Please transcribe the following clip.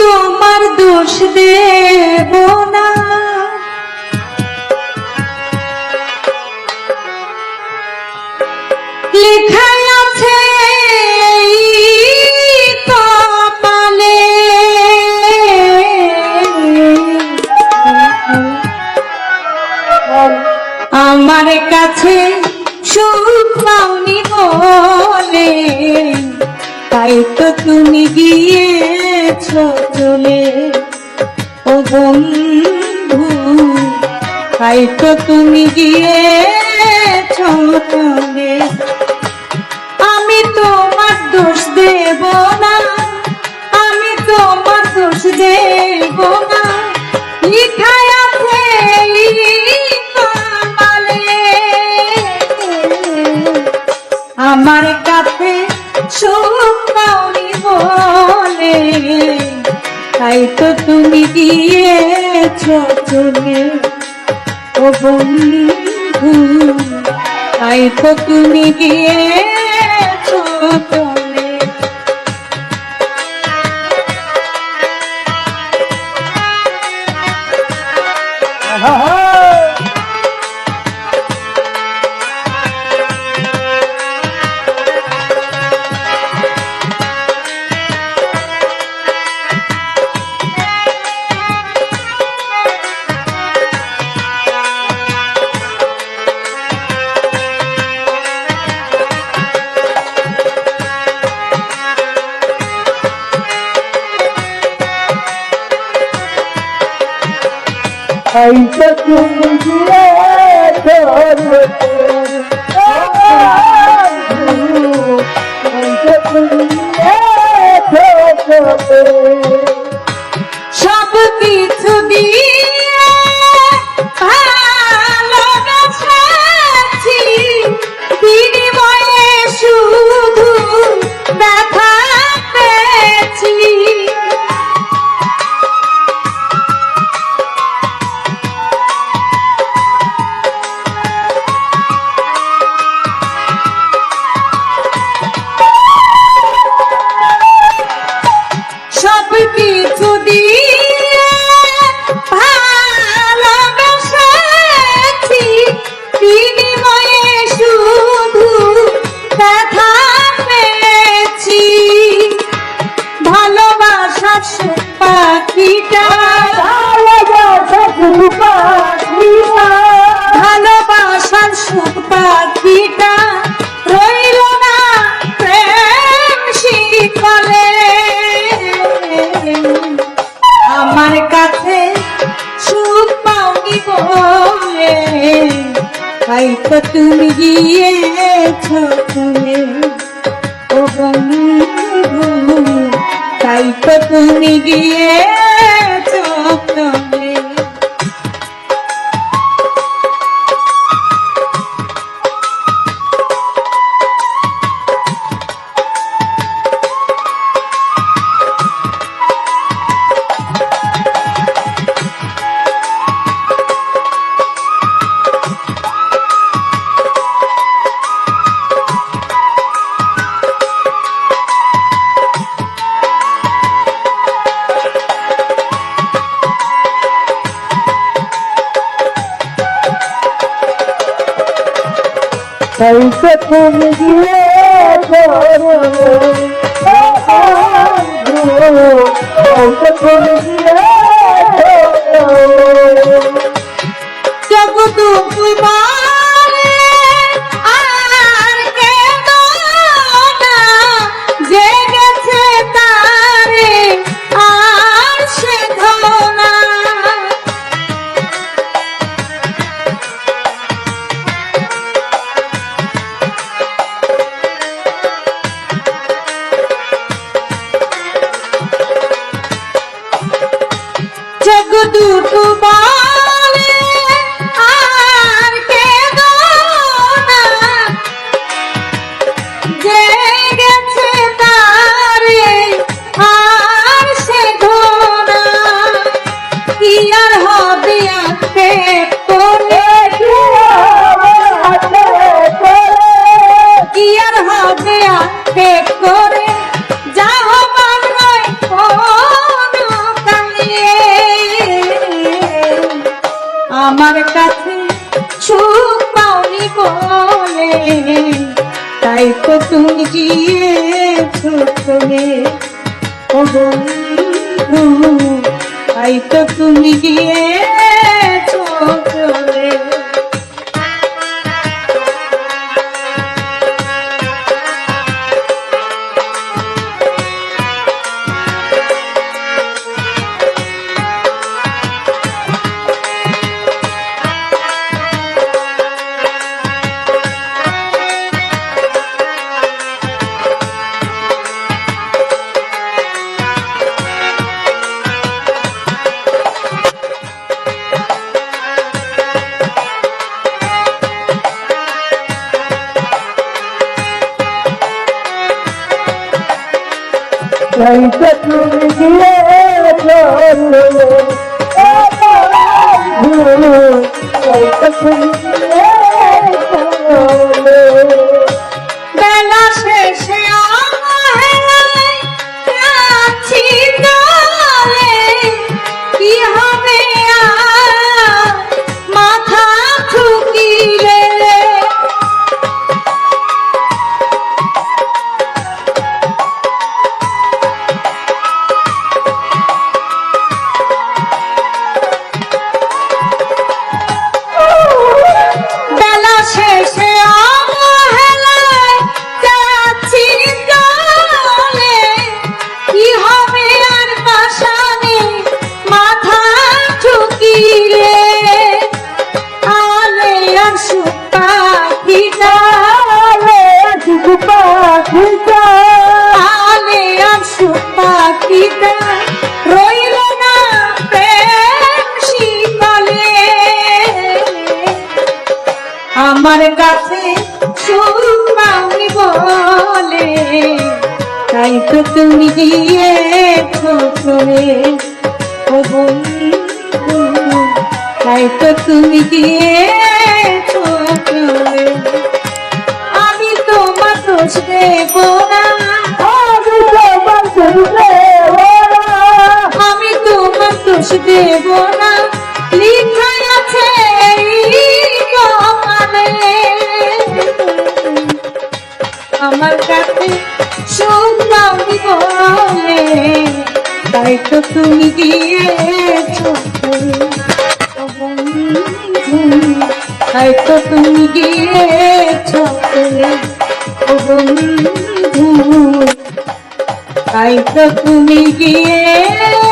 তোমার দোষ দেব না। লেখায় আছে কপালে। আমার কাছে সুখ পাওনি বলে, তাই তো তুমি গিয়েছ চলে। ও বন্ধু, তাই তো তুমি গিয়েছ চলে আমি তোমার দোষ দেব না, আমি তোমার দোষ দেব না। লিখায়। আমার কাছে সুখ তো তুমি দিয়েছ চলে ও বন্ধু তাই তো তুমি গিয়েছ চলে আইসা তুমি দিয়ে সব কিছু দিয়ে তাই তো তুমি গিয়েছ চলে ও বন্ধু তাই তো তুমি ऐसा तुम दिया छोड़ ऐसा तुम কাছে সুখ পাওনি বলে। তাই তো তুমি গিয়েছো তুমি। ও বন্ধু, তাই তো তুমি গিয়েছো। বন্ধু হয়তো তুমি গিয়েছো আমার কাছে সুখ পাওনি বলে। তাই তো তুমি ও বন্ধু তাই তো তুমি চলে। আমি তোমার দোষ দেব না। আমি তোমার দোষ দেব না। আমার কাছে পাওনি বলে তাই তো তুমি গিয়েছো তাই তো তুমি গিয়েছো তাই তো তুমি গিয়ে